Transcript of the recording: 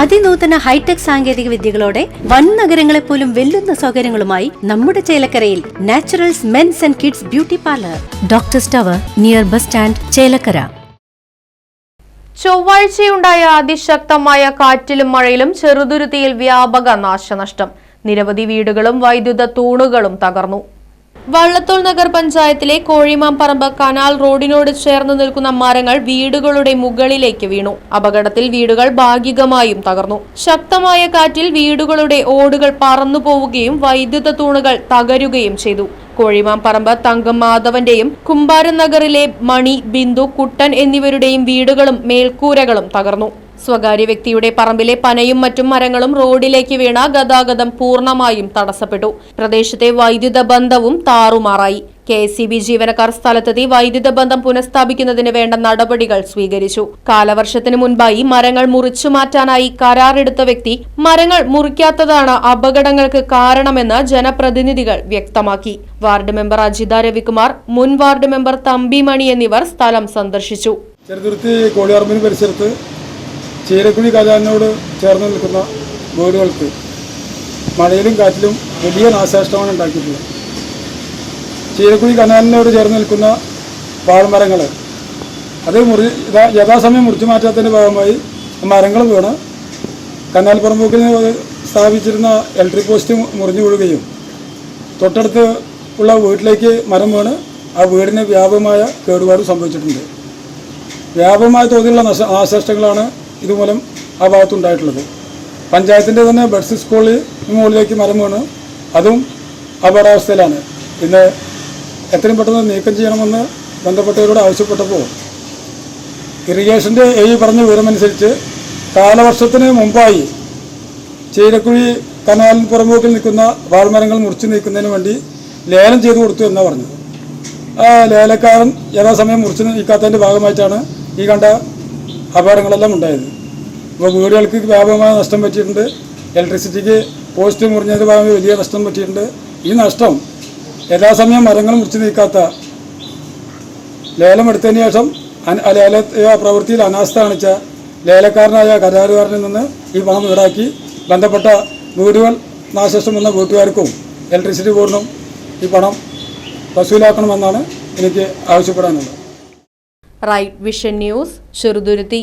അതിനൂതന hi tech സാങ്കേതിക വിദ്യകളോടെ വൻ നഗരങ്ങളെ പോലും വെല്ലുന്ന സൗകര്യങ്ങളുമായി നമ്മുടെ ചേലക്കരയിൽ naturals men's and kids beauty parlour. Doctor tower near bus stand Chelakkara. ചൊവ്വാഴ്ചയുണ്ടായ അതിശക്തമായ കാറ്റിലും മഴയിലും ചെറുതുരുത്തിയിൽ വ്യാപക നാശനഷ്ടം. നിരവധി വീടുകളും വൈദ്യുത തൂണുകളും തകർന്നു. വള്ളത്തോൾ നഗർ പഞ്ചായത്തിലെ കോഴിമാമ്പറമ്പ് കനാൽ റോഡിനോട് ചേർന്ന് നിൽക്കുന്ന മരങ്ങൾ വീടുകളുടെ മുകളിലേക്ക് വീണു. അപകടത്തിൽ വീടുകൾ ഭാഗികമായും തകർന്നു. ശക്തമായ കാറ്റിൽ വീടുകളുടെ ഓടുകൾ പറന്നു പോവുകയും വൈദ്യുത തൂണുകൾ തകരുകയും ചെയ്തു. കോഴിമാമ്പറമ്പ് തങ്കം മാധവന്റെയും കുമ്പാരൻ നഗറിലെ മണി ബിന്ദു കുട്ടൻ എന്നിവരുടെയും വീടുകളും മേൽക്കൂരകളും തകർന്നു. സ്വകാര്യ വ്യക്തിയുടെ പറമ്പിലെ പനയും മറ്റും മരങ്ങളും റോഡിലേക്ക് വീണ ഗതാഗതം പൂർണമായും തടസ്സപ്പെട്ടു. പ്രദേശത്തെ വൈദ്യുത ബന്ധവും താറുമാറായി. കെ എസ് സി ബി ജീവനക്കാർ സ്ഥലത്തെത്തി വൈദ്യുത ബന്ധം പുനഃസ്ഥാപിക്കുന്നതിന് വേണ്ട നടപടികൾ സ്വീകരിച്ചു. കാലവർഷത്തിന് മുൻപായി മരങ്ങൾ മുറിച്ചു മാറ്റാനായി കരാറെടുത്ത വ്യക്തി മരങ്ങൾ മുറിക്കാത്തതാണ് അപകടങ്ങൾക്ക് കാരണമെന്ന് ജനപ്രതിനിധികൾ വ്യക്തമാക്കി. വാർഡ് മെമ്പർ അജിത രവികുമാർ മുൻ വാർഡ് മെമ്പർ തമ്പി മണി എന്നിവർ സ്ഥലം സന്ദർശിച്ചു. പരിസരത്ത് ചീരക്കുഴി കലാലിനോട് ചേർന്ന് നിൽക്കുന്ന വീടുകൾക്ക് മഴയിലും കാറ്റിലും വലിയ നാശനഷ്ടമാണ് ഉണ്ടാക്കിയിട്ടുള്ളത്. ചീരക്കുഴി കനാലിനോട് ചേർന്ന് നിൽക്കുന്ന വാൾമരങ്ങൾ അത് മുറി യഥാസമയം മുറിച്ചു മാറ്റാത്തതിന്റെ ഭാഗമായി മരങ്ങൾ വീണ് കനാൽ പുറമ്പോക്കിൽ സ്ഥാപിച്ചിരുന്ന ഇലക്ട്രിക് പോസ്റ്റ് മുറിഞ്ഞു വീഴുകയും തൊട്ടടുത്ത് ഉള്ള വീട്ടിലേക്ക് മരം വീണ് ആ വീടിന് വ്യാപകമായ കേടുപാട് സംഭവിച്ചിട്ടുണ്ട്. വ്യാപകമായ തോതിലുള്ള നശ നാശനഷ്ടങ്ങളാണ് ഇതുമൂലം ആ ഭാഗത്തുണ്ടായിട്ടുള്ളത്. പഞ്ചായത്തിന്റെ തന്നെ ബഡ്സ് സ്കൂളിൽ മുകളിലേക്ക് മരം വീണ് അതും അപകടാവസ്ഥയിലാണ് പിന്നെ എത്രയും പെട്ടെന്ന് നീക്കം ചെയ്യണമെന്ന് ബന്ധപ്പെട്ടവരോട് ആവശ്യപ്പെട്ടപ്പോൾ ഇറിഗേഷന്റെ ഈ പറഞ്ഞ വിവരമനുസരിച്ച് കാലവർഷത്തിന് മുമ്പായി ചീരക്കുഴി കനാലിന് പുറമ്പോക്കിൽ നിൽക്കുന്ന വാൾമരങ്ങൾ മുറിച്ചു നീക്കുന്നതിന് വേണ്ടി ലേലം ചെയ്തു കൊടുത്തു എന്നാണ് പറഞ്ഞത്. ആ ലേലക്കാരൻ യഥാസമയം മുറിച്ചു നീക്കാത്തതിന്റെ ഭാഗമായിട്ടാണ് ഈ കണ്ട അപകടങ്ങളെല്ലാം ഉണ്ടായത്. ഇപ്പോൾ വീടുകൾക്ക് വ്യാപകമായ നഷ്ടം പറ്റിയിട്ടുണ്ട്. ഇലക്ട്രിസിറ്റിക്ക് പോസ്റ്റ് മുറിഞ്ഞതിന്റെ ഭാഗം വലിയ നഷ്ടം പറ്റിയിട്ടുണ്ട്. ഈ നഷ്ടം യഥാസമയം മരങ്ങൾ മുറിച്ചു നീക്കാത്ത ലേലം എടുത്തതിന് ശേഷം ലേല പ്രവൃത്തിയിൽ അനാസ്ഥ കാണിച്ച ലേലക്കാരനായ കരാറുകാരനിൽ നിന്ന് ഈ പണം ഈടാക്കി. ബന്ധപ്പെട്ട വീടുകൾ നാശനഷ്ടം വന്ന വീട്ടുകാർക്കും ഇലക്ട്രിസിറ്റി ബോർഡിനും ഈ പണം വസൂലാക്കണമെന്നാണ് എനിക്ക് ആവശ്യപ്പെടാനുള്ളത്. Right vision news Cheruthuruthy.